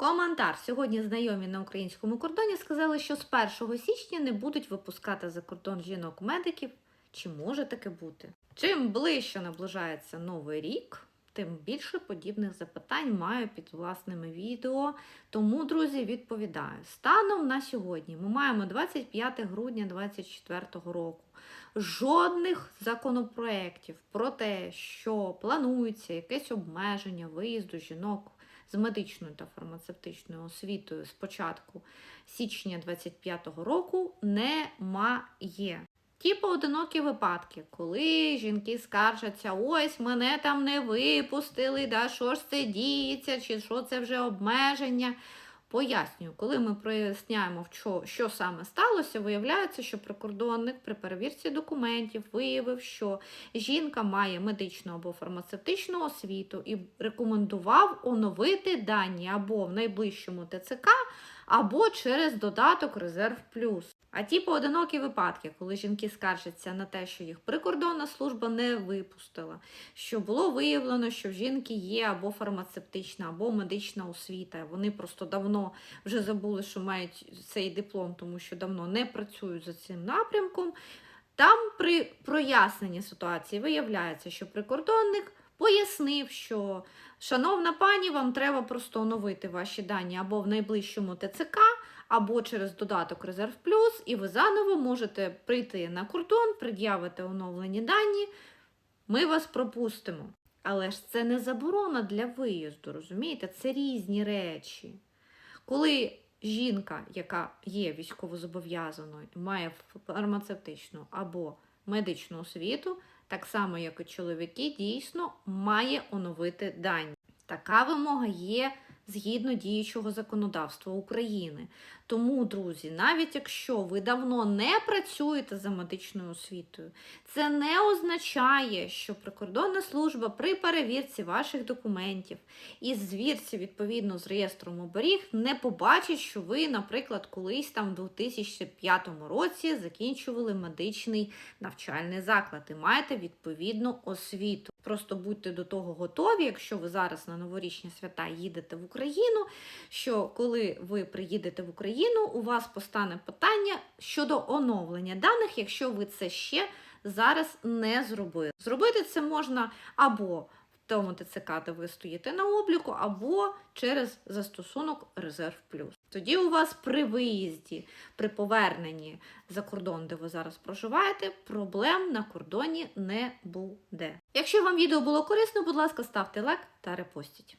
Коментар. Сьогодні знайомі на українському кордоні сказали, що з 1 січня не будуть випускати за кордон жінок-медиків. Чи може таке бути? Чим ближче наближається новий рік, тим більше подібних запитань маю під власними відео. Тому, друзі, відповідаю. Станом на сьогодні ми маємо 25 грудня 2024 року. Жодних законопроєктів про те, що планується якесь обмеження виїзду жінок з медичною та фармацевтичною освітою з початку січня 2025 року немає. Ті поодинокі випадки, коли жінки скаржаться, ось мене там не випустили, да, що ж це діється, чи що це вже обмеження. Пояснюю, коли ми проясняємо, що, що саме сталося, виявляється, що прикордонник при перевірці документів виявив, що жінка має медичну або фармацевтичну освіту і рекомендував оновити дані або в найближчому ТЦК, або через додаток Резерв Плюс. А ті поодинокі випадки, коли жінки скаржаться на те, що їх прикордонна служба не випустила, що було виявлено, що в жінки є або фармацевтична, або медична освіта. Вони просто давно вже забули, що мають цей диплом, тому що давно не працюють за цим напрямком. Там при проясненні ситуації виявляється, що прикордонник пояснив, що шановна пані, вам треба просто оновити ваші дані або в найближчому ТЦК або через додаток Резерв Плюс, і ви заново можете прийти на кордон, пред'явити оновлені дані. Ми вас пропустимо. Але ж це не заборона для виїзду, розумієте? Це різні речі. Коли жінка, яка є військовозобов'язаною, має фармацевтичну або медичну освіту, так само, як і чоловіки, дійсно має оновити дані. Така вимога є згідно діючого законодавства України. Тому, друзі, навіть якщо ви давно не працюєте за медичною освітою, це не означає, що прикордонна служба при перевірці ваших документів і звірці відповідно з реєстром оберіг не побачить, що ви, наприклад, колись там в 2005 році закінчували медичний навчальний заклад і маєте відповідну освіту. Просто будьте до того готові, якщо ви зараз на новорічні свята їдете в Україну, що коли ви приїдете в Україну, у вас постане питання щодо оновлення даних, якщо ви це ще зараз не зробили. Зробити це можна або в тому ТЦК, де ви стоїте на обліку, або через застосунок Резерв Плюс. Тоді у вас при виїзді, при поверненні за кордон, де ви зараз проживаєте, проблем на кордоні не буде. Якщо вам відео було корисно, будь ласка, ставте лайк та репостіть.